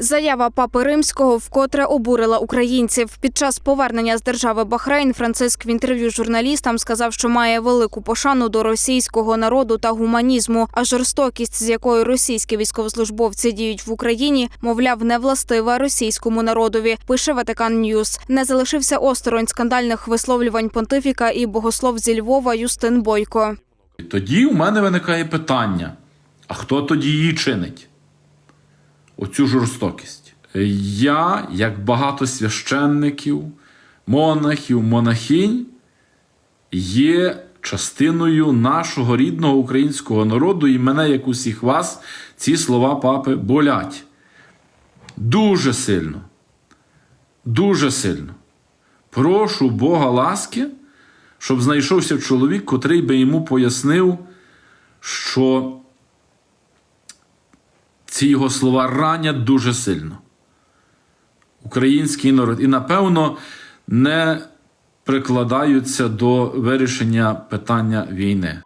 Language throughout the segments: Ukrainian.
Заява папи римського вкотре обурила українців. Під час повернення з держави Бахрейн Франциск в інтерв'ю журналістам сказав, що має велику пошану до російського народу та гуманізму. А жорстокість, з якою російські військовослужбовці діють в Україні, мовляв, не властива російському народові. Пише Ватикан Ньюс. Не залишився осторонь скандальних висловлювань понтифіка і богослов зі Львова Юстин Бойко. Тоді у мене виникає питання: а хто тоді її чинить? Оцю жорстокість. Я, як багато священників, монахів, монахинь, є частиною нашого рідного українського народу, і мене, як усіх вас, ці слова папи болять. Дуже сильно. Дуже сильно. Прошу Бога ласки, щоб знайшовся чоловік, котрий би йому пояснив, що ці його слова ранять дуже сильно. Український народ. І, напевно, не прикладаються до вирішення питання війни.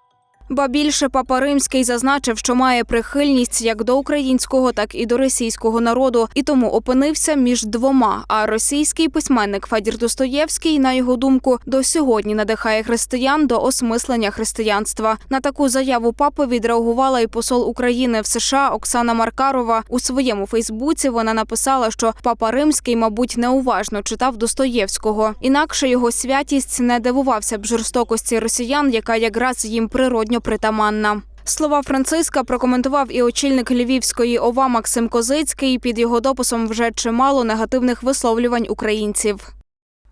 Ба більше папа римський зазначив, що має прихильність як до українського, так і до російського народу, і тому опинився між двома. А російський письменник Федір Достоєвський, на його думку, до сьогодні надихає християн до осмислення християнства. На таку заяву папи відреагувала і посол України в США Оксана Маркарова. У своєму Фейсбуці вона написала, що папа римський, мабуть, неуважно читав Достоєвського. Інакше його святість не дивувався б жорстокості росіян, яка якраз їм природньо притаманна. Слова Франциска прокоментував і очільник Львівської ОВА Максим Козицький. Під його дописом вже чимало негативних висловлювань українців.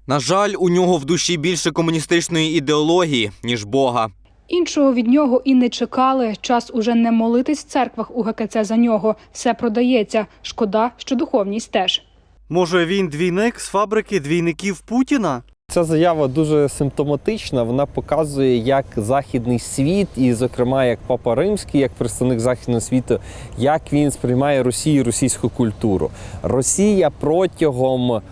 На жаль, у нього в душі більше комуністичної ідеології, ніж Бога. Іншого від нього і не чекали. Час уже не молитись в церквах у ГКЦ за нього. Все продається. Шкода, що духовність теж. Може, він двійник з фабрики двійників Путіна? Ця заява дуже симптоматична. Вона показує, як західний світ, і, зокрема, як Папа Римський, як представник західного світу, як він сприймає Росію російську культуру. Росія протягом.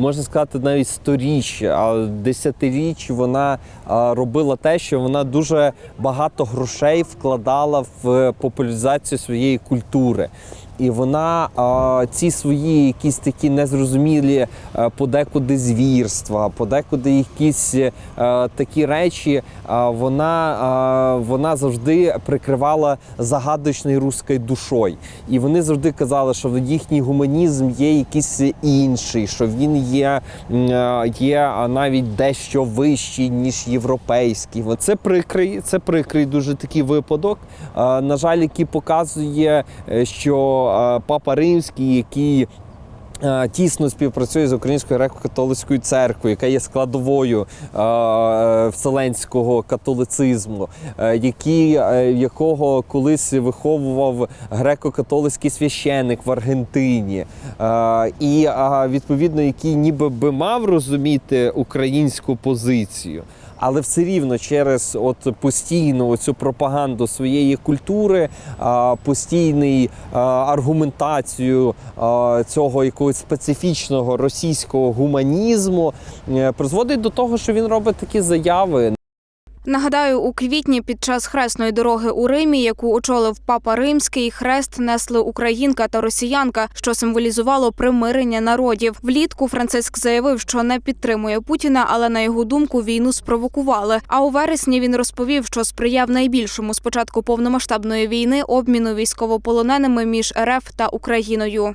Можна сказати, навіть сторіч, а десятиріч вона робила те, що вона дуже багато грошей вкладала в популяризацію своєї культури. І вона ці свої якісь такі незрозумілі подекуди звірства, подекуди якісь а, такі речі, а, вона, а, вона завжди прикривала загадочною руською душою. І вони завжди казали, що їхній гуманізм є якийсь інший, що він є, є навіть дещо вищий, ніж європейський. Це прикрий, це прикрий дуже такий випадок. На жаль, який показує, е, що е, папа римський, який Тісно співпрацює з Українською греко-католицькою церквою, яка є складовою е, вселенського католицизму, е, який, е, якого колись виховував греко-католицький священик в Аргентині, і відповідно, який ніби би мав розуміти українську позицію. Але все рівно через от постійну цю пропаганду своєї культури, постійний аргументацію цього якогось специфічного російського гуманізму е, призводить до того, що він робить такі заяви. Нагадаю, у квітні під час хресної дороги у Римі, яку очолив папа Римський, хрест несли українка та росіянка, що символізувало примирення народів. Влітку Франциск заявив, що не підтримує Путіна, але на його думку війну спровокували. А у вересні він розповів, що сприяв найбільшому з початку повномасштабної війни обміну військовополоненими між РФ та Україною.